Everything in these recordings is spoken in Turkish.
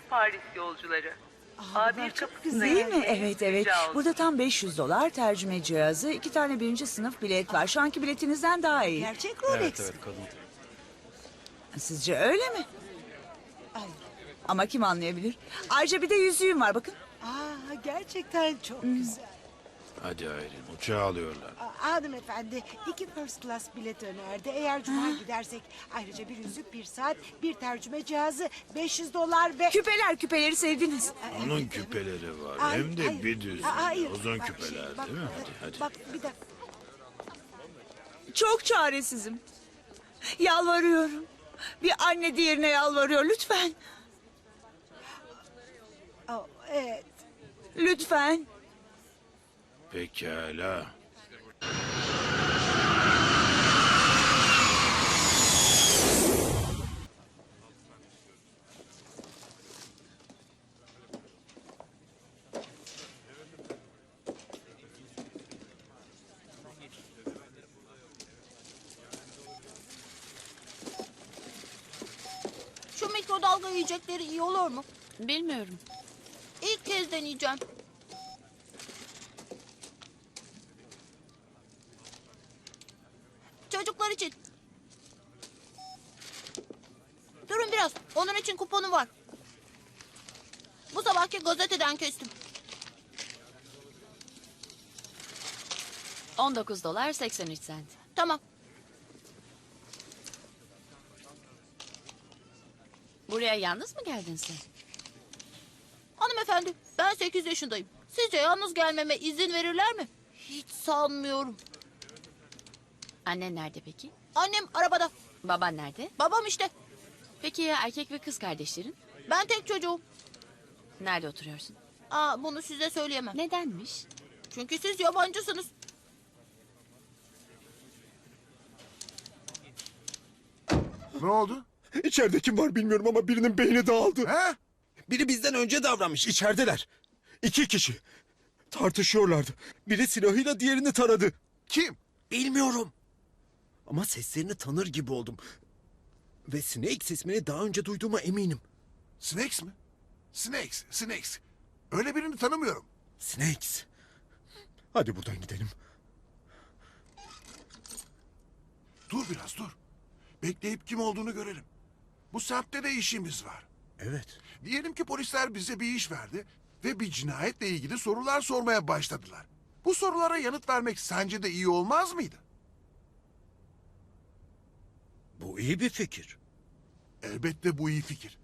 Paris yolcuları. A1 kapısına Değil mi? Evet evet. Burada tam 500 dolar tercüme cihazı, iki tane birinci sınıf bilet var. Şu anki biletinizden daha iyi. Gerçek Rolex. Evet evet kadın. Sizce öyle mi? Ay. Ama kim anlayabilir? Ayrıca bir de yüzüğüm var bakın. Aa, gerçekten çok güzel. Hadi Aylin uçağı alıyorlar. Aa, hanımefendi iki first class bilet önerdi. Eğer cuma gidersek ayrıca bir yüzük, bir saat, bir tercüme cihazı, 500 dolar ve... Küpeler küpeleri sevdiniz. Onun küpeleri var Ay, hem de hayır. bir düzine. Aa, hayır. Ozon Bak, küpeler şey, bak, değil mi? Hadi hadi. Bak bir dakika. Çok çaresizim. Yalvarıyorum. Bir anne diğerine yalvarıyor lütfen. Aa, evet. Lütfen. Pekala. Şu mikrodalga yiyecekleri iyi olur mu? Bilmiyorum. İlk kez deneyeceğim. Çocuklar için. Durun biraz. Onun için kuponu var. Bu sabahki gazeteden kestim. 19 dolar 83 sent. Tamam. Buraya yalnız mı geldin sen? Hanımefendi ben 8 yaşındayım. Sizce yalnız gelmeme izin verirler mi? Hiç sanmıyorum. Annen nerede peki? Annem arabada. Baban nerede? Babam işte. Peki ya erkek ve kız kardeşlerin? Ben tek çocuğum. Nerede oturuyorsun? Aa, bunu size söyleyemem. Nedenmiş? Çünkü siz yabancısınız. Ne oldu? İçeride kim var bilmiyorum ama birinin beyni dağıldı. He? Biri bizden önce davranmış. içerideler. İki kişi. Tartışıyorlardı. Biri silahıyla diğerini taradı. Kim? Bilmiyorum. Ama seslerini tanır gibi oldum. Ve Snake ismini daha önce duyduğuma eminim. Snakes mi? Snakes, Snakes. Öyle birini tanımıyorum. Snakes. Hadi buradan gidelim. Dur biraz dur. Bekleyip kim olduğunu görelim. Bu semtte de işimiz var. Evet. Diyelim ki polisler bize bir iş verdi ve bir cinayetle ilgili sorular sormaya başladılar. Bu sorulara yanıt vermek sence de iyi olmaz mıydı? Bu iyi bir fikir. Elbette bu iyi fikir.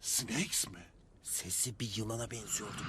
Snakes mi? Sesi bir yılana benziyordu.